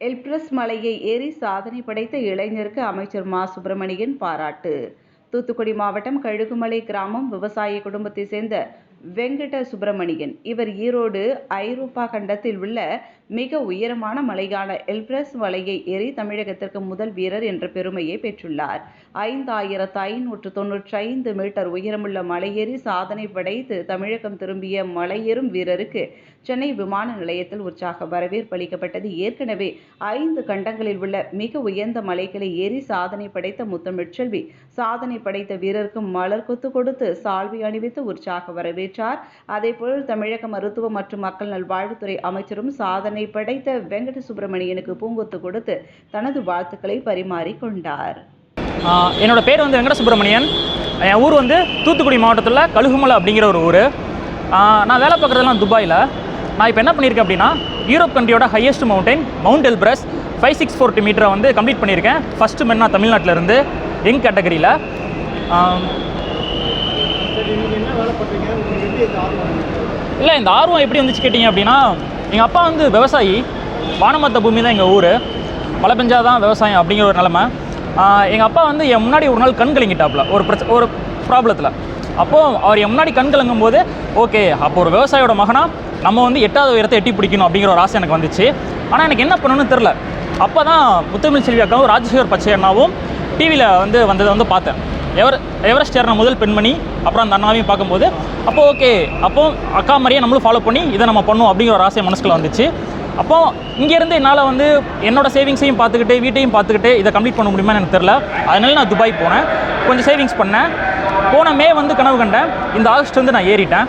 Elbrus மலையை ஏறி சாதனை படைத்த இளைஞருக்கு அமைச்சர் மா. சுப்பிரமணியன் பாராட்டு. தூத்துக்குடி மாவட்டம் கழுகுமலை கிராமம் விவசாய குடும்பத்தை சேர்ந்த வெங்கட சுப்பிரமணியன் இவர் ஈரோடு ஐரோப்பா கண்டத்தில் உள்ள மிக உயரமான மலையான எல்பிரஸ் மலையை ஏறி தமிழகத்திற்கு முதல் வீரர் என்ற பெருமையை பெற்றுள்ளார். ஐந்தாயிரத்து ஐநூற்று தொன்னூற்றி ஐந்து மீட்டர் உயரமுள்ள மலையேறி சாதனை படைத்து தமிழகம் திரும்பிய மலையேறும் வீரருக்கு சென்னை விமான நிலையத்தில் உற்சாக வரவேற்பு அளிக்கப்பட்டது. ஏற்கனவே ஐந்து கண்டங்களில் உள்ள மிக உயர்ந்த மலைகளை ஏறி சாதனை படைத்த முத்தமிழ்ச்செல்வி சாதனை படைத்த வீரருக்கு மலர் கொத்து கொடுத்து சால்வை அணிவித்து உற்சாக வரவேற்றார் அதேபோல் தமிழக மருத்துவ மற்றும் மக்கள் நல்வாழ்வுத்துறை அமைச்சரும் சாதனை படைத்த வெங்கட சுப்பிரமணியனுக்கு பூங்கொத்து கொடுத்து தனது வாழ்த்துக்களை பரிமாறிக்கொண்டார். என்னோட பேர் வந்து வெங்கட சுப்பிரமணியன் என் ஊர் வந்து தூத்துக்குடி மாவட்டத்தில் கழுகுமலை அப்படிங்கிற ஒரு ஊர். நான் வேலை பார்க்குறதெல்லாம் துபாயில். நான் இப்போ என்ன பண்ணியிருக்கேன் அப்படின்னா Europe கண்ட்ரியோட highest mountain Mount Elbrus five six forty மீட்டரை வந்து கம்ப்ளீட் பண்ணியிருக்கேன் ஃபஸ்ட்டு மென்னா தமிழ்நாட்டில் இருந்து யங் கேட்டகரியில் இல்லை இந்த ஆர்வம் எப்படி வந்துச்சு கேட்டிங்க அப்படின்னா எங்கள் அப்பா வந்து விவசாயி. வானமத்த பூமி தான் எங்கள் ஊர். மழை பெஞ்சாதான் விவசாயம் அப்படிங்கிற ஒரு நிலமை. எங்கள் அப்பா வந்து என் முன்னாடி ஒரு நாள் கண் கலங்கிட்டாப்புல ஒரு பிரச்ச ஒரு ப்ராப்ளத்தில். அப்போது அவர் என் முன்னாடி கண் கலங்கும் போது ஓகே அப்போ ஒரு விவசாயியோட மகனா நம்ம வந்து எட்டாவது உயரத்தை எட்டி பிடிக்கணும் அப்படிங்கிற ஒரு ஆசை எனக்கு வந்துச்சு. ஆனால் எனக்கு என்ன பண்ணணும்னு தெரில அப்போ தான் முத்தமிழ் செல்வி அக்காவும் ராஜசேகர் பச்சை அண்ணாவும் டிவியில் வந்து வந்ததை வந்து பார்த்தேன். எவர் எவரெஸ்ட் ஏறின முதல் பெண்மணி அப்புறம் அந்த அண்ணாவையும் பார்க்கும்போது அப்போ ஓகே அப்போ அக்கா மாதிரியே நம்மளும் ஃபாலோ பண்ணி இதை நம்ம பண்ணணும் அப்படிங்கிற ஒரு ஆசை மனசுக்குள்ள வந்துச்சு. அப்போ இங்கேருந்து என்னால் வந்து என்னோட சேவிங்ஸையும் பார்த்துக்கிட்டு வீட்டையும் பார்த்துக்கிட்டு இதை கம்ப்ளீட் பண்ண முடியுமான்னு எனக்கு தெரில அதனால நான் துபாய் போனேன். கொஞ்சம் சேவிங்ஸ் பண்ணேன். போன மே வந்து கனவு கண்டேன். இந்த ஆகஸ்ட் வந்து நான் ஏறிட்டேன்.